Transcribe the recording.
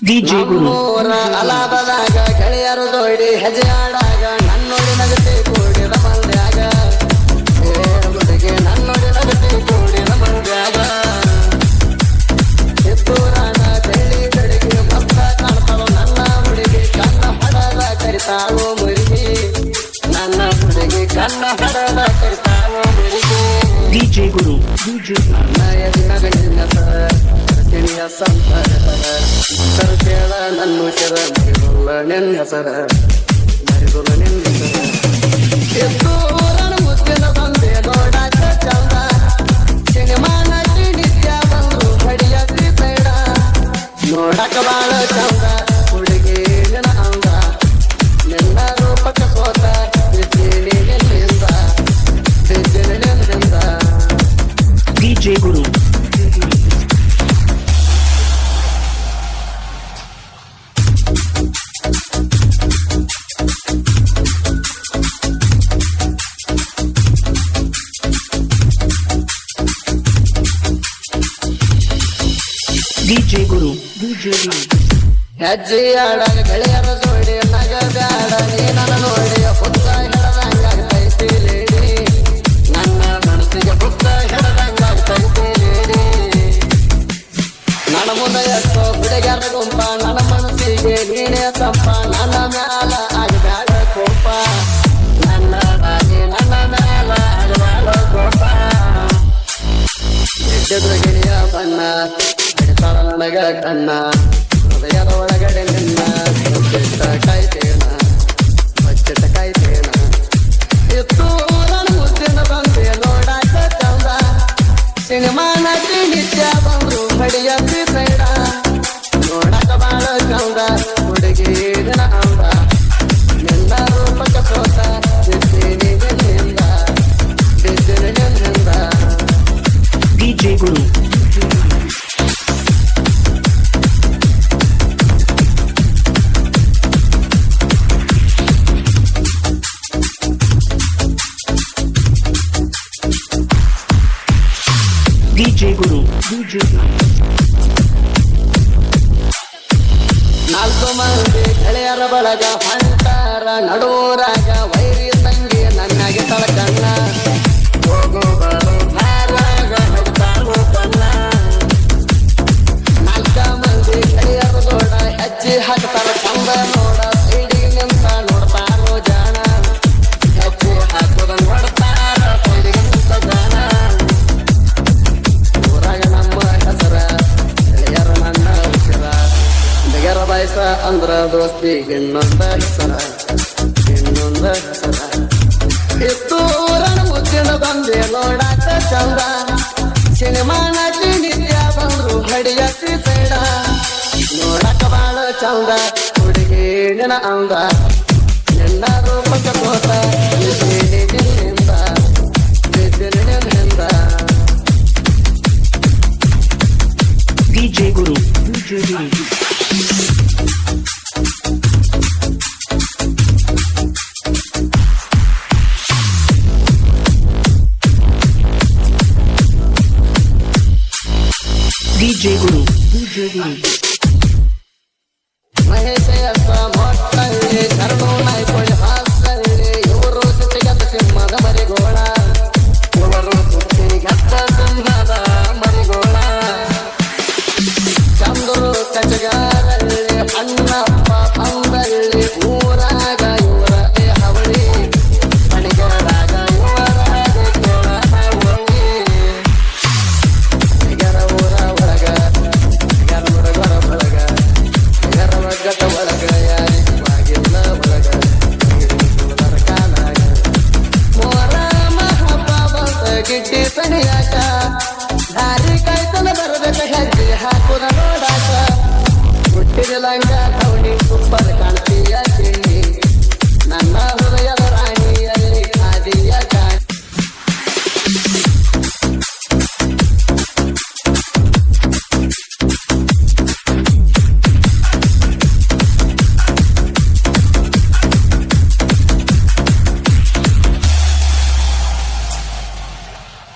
DJ Guru. ನಮ್ಮೂರ ಅಲಾಬದಾಗ ಗೆಳೆಯರು ಜೋಡಿ ಹೆಜ್ಜೆ ಆಡಾಗ ನನ್ನೊಡಿ ನಗತಿ ಕೂಡಿದ ಮಂದ್ಯಾಗ ಹುಡುಗಿ ನನ್ನೊಡಿ ನಗತಿ ಕೂಡಿದ ಮಂದ್ಯಾಗ ಕಿತ್ತೂರಾನ ಬೆಳ್ಳಿ ಕಡೆಗೆ ಮತ್ತ ಕಾಣ್ತಾಳು ನನ್ನ ಹುಡುಗಿ ಕನ್ನ ಹೊಡದ ಕರಿತಾಳು ಮುರುಗಿ ನನ್ನ ಹುಡುಗಿ ಕಣ್ಣ ಹೊಡದ ಕರಿತಾಳು ಮುರುಗಿ Guru. DJ Guru. ನಯದಿನಗಳಿನ ಸಂಪರ ಸರ್ಕೇಳ ನಿನ್ನ ಹೆಸರ ಮರಿದುಲ್ಲ ನಿನ್ನ ಹೆಸರ. ಬೇಡ. ನೋಡಾಕ ಬಾಳ ಚಂದ, ಹುಡುಗಿ ನಿನ್ನ ಅಂದ ನಿನ್ನ ರೂಪಕ ಸೋತ ಬಿದ್ದೀನಿ ನಿನ್ನಿಂದ ಬಿದ್ದೀನಿ ನಿನ್ನಿಂದ DJ Guru. DJ Guru DJ ಹೆಜ್ಜೆ ಆಡಾಗ ಗೆಳೆಯರ ಜೋಡಿ, ನಗ ಬ್ಯಾಡ, ನೀ ನನ್ನ ನೋಡಿ, ಹುತ್ತ ಹಿಡದಂಗಾಗ್ತೈತಿ ಲೇಡಿ. ನನ್ನ ಮನಸ್ಸಿಗೆ ಹುತ್ತ ಹಿಡದಂಗಾಗ್ತೈತಿ ಲೇಡಿ. ನನ್ನ ಮುಂದೆ ಎಷ್ಟೋ ಹುಡುಗರ ಗುಂಪ, ನನ್ನ ಮನಸ್ಸಿಗೆ ನೀನೇ ತಪ್ಪ ನನ್ನ ಮ್ಯಾಲ ಆಗಬ್ಯಾಡ ಕೋಪ. ನನ್ನ ನನ್ನ ಮ್ಯಾಲ ಆಗಬ್ಯಾಡ ಕೋಪ. ಗಿಣಿಯ ಬಣ್ಣ ಕಣ್ಣ ಹೃದಯದ ಒಳಗಡೆ ನಿನ್ನ ಕೈ ಕಾಯ್ತೇನ ನಾಲ್ಕು ಮಂದಿ ಗೆಳೆಯರ ಬಳಗ ಹೊಂಟಾರ ನಡೂರಾಗ ವೈರಿ ತಂಗಿ ನನ್ನಾಗೆ ತಳಕಣ್ಣ ಹೋಗು ಬರು ಭಾರಾಗ ಹಡ್ತಾಳು ನಾಲ್ಕ ಮಂದಿ ಗೆಳೆಯರ ದೊಡ್ಡ ಹೆಜ್ಜೆ ಹಾಕ್ತಾರ ಚಂದ ಅಂದ್ರ ದೋಸ್ತಿ ಇನ್ನೊಂದ ಹೆಸರ ಇನ್ನೊಂದ ಹೆಸರ ಕಿತ್ತೂರನ ಮುಚ್ಚಿನ ಬಂದೆ ನೋಡಾಕ ಚಂದ ಸಿನಿಮಾ ನಟಿ ನಿತ್ಯ ಬಂದ್ರು ಹಡಿಯತ್ತಿ ಸೈಡ ನೋಡಕ ಬಾಳ ಚಂದ ಹುಡುಗಿ ಅಂದ ಎಲ್ಲರೂ ರೂಪಕ ತೋತ DJ Guru. DJ Guru. ಮಹೇಶಯಸ ಮೊಟ್ಟಳ್ಳಿ ಹಾಕುದ ನೋಡಾಕ. ಹುಟ್ಟಿದ ಲಂಗ